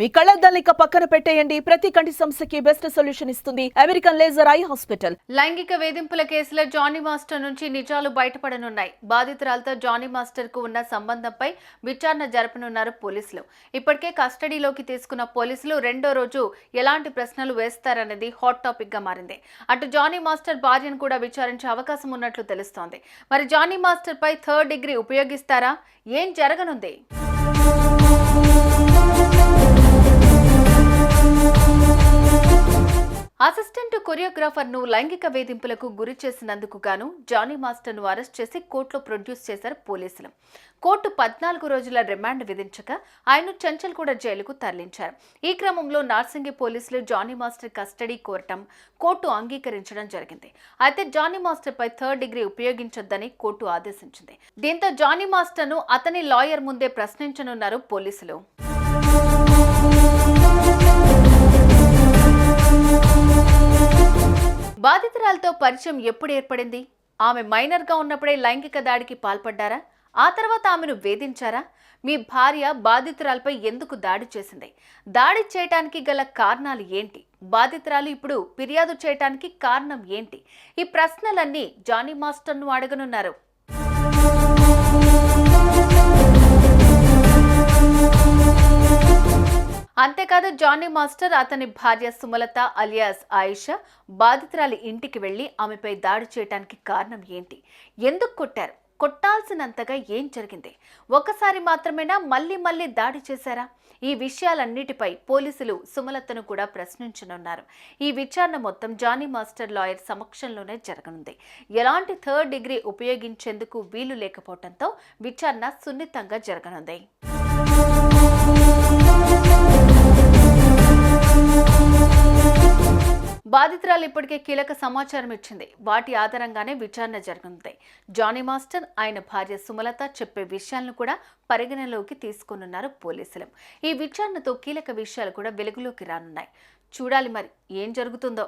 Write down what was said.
మీ కళ్ళద్దాలిక పక్కన పెట్టేయండి. ప్రతి కంటి సమస్యకి బెస్ట్ సొల్యూషన్ ఇస్తుంది. American laser eye hospital. లైంగిక వేధింపుల కేసులో జానీ మాస్టర్ నుంచి నిజాలు బయటపడనున్నాయి. బాధితురాలతో జానీ మాస్టర్కు ఉన్న సంబంధంపై విచారణ జరపనున్నారు పోలీసులు. ఇప్పటికే కస్టడీలోకి తీసుకున్న పోలీసులు రెండో రోజు ఎలాంటి ప్రశ్నలు వేస్తారనేది హాట్ టాపిక్గా మారింది. అటు జానీ మాస్టర్ భార్యను కూడా విచారించే అవకాశం ఉన్నట్లు తెలుస్తోంది. మరి జానీ మాస్టర్ పై థర్డ్ డిగ్రీ ఉపయోగిస్తారా? ఏం జరగనుంది? కొరియోగ్రాఫర్ను కొరియోగ్రాఫర్ను లైంగిక వేధింపులకు గురి చేసినందుకు గాను జానీ మాస్టర్ను అరెస్ట్ చేసి కోర్టులో ప్రొడ్యూస్ చేశారు పోలీసులు. కోర్టు పద్నాలుగు రోజుల రిమాండ్ విధించగా ఆయన చంచల్ కూడా జైలుకు తరలించారు. ఈ క్రమంలో నార్సింగి పోలీసులు జానీ మాస్టర్ కస్టడీ కోరటం కోర్టు అంగీకరించడం జరిగింది. అయితే జానీ మాస్టర్ పై థర్డ్ డిగ్రీ ఉపయోగించొద్దని కోర్టు ఆదేశించింది. దీంతో జానీ మాస్టర్ను అతని లాయర్ ముందే ప్రశ్నించనున్నారు పోలీసులు. బాధితురాలతో పరిచయం ఎప్పుడు ఏర్పడింది? ఆమె మైనర్గా ఉన్నప్పుడే లైంగిక దాడికి పాల్పడ్డారా? ఆ తర్వాత ఆమెను వేధించారా? మీ భార్య బాధితురాలపై ఎందుకు దాడి చేసింది? దాడి చేయటానికి గల కారణాలు ఏంటి? బాధితురాలు ఇప్పుడు ఫిర్యాదు చేయటానికి కారణం ఏంటి? ఈ ప్రశ్నలన్నీ జానీ మాస్టర్ను అడగనున్నారు. అంతేకాదు జానీ మాస్టర్ అతని భార్య సుమలత అలియాస్ ఆయిషా బాధితురాలి ఇంటికి వెళ్ళి ఆమెపై దాడి చేయడానికి కారణం ఏంటి? ఎందుకు కొట్టారు? కొట్టాల్సినంతగా ఏం జరిగింది? ఒకసారి మాత్రమేనా మళ్ళీ మళ్ళీ దాడి చేశారా? ఈ విషయాలన్నిటిపై పోలీసులు సుమలతను కూడా ప్రశ్నించనున్నారు. ఈ విచారణ మొత్తం జానీ మాస్టర్ లాయర్ సమక్షంలోనే జరగనుంది. ఎలాంటి థర్డ్ డిగ్రీ ఉపయోగించేందుకు వీలు లేకపోవడంతో విచారణ సున్నితంగా జరగనుంది. బాధితురాలు ఇప్పటికే కీలక సమాచారం ఇచ్చింది. వాటి ఆధారంగానే విచారణ జరగనుంది జానీ మాస్టర్ ఆయన భార్య సుమలత చెప్పే విషయాలను కూడా పరిగణలోకి తీసుకోనున్నారు పోలీసులు. ఈ విచారణతో కీలక విషయాలు కూడా వెలుగులోకి రానున్నాయి. చూడాలి మరి ఏం జరుగుతుందో.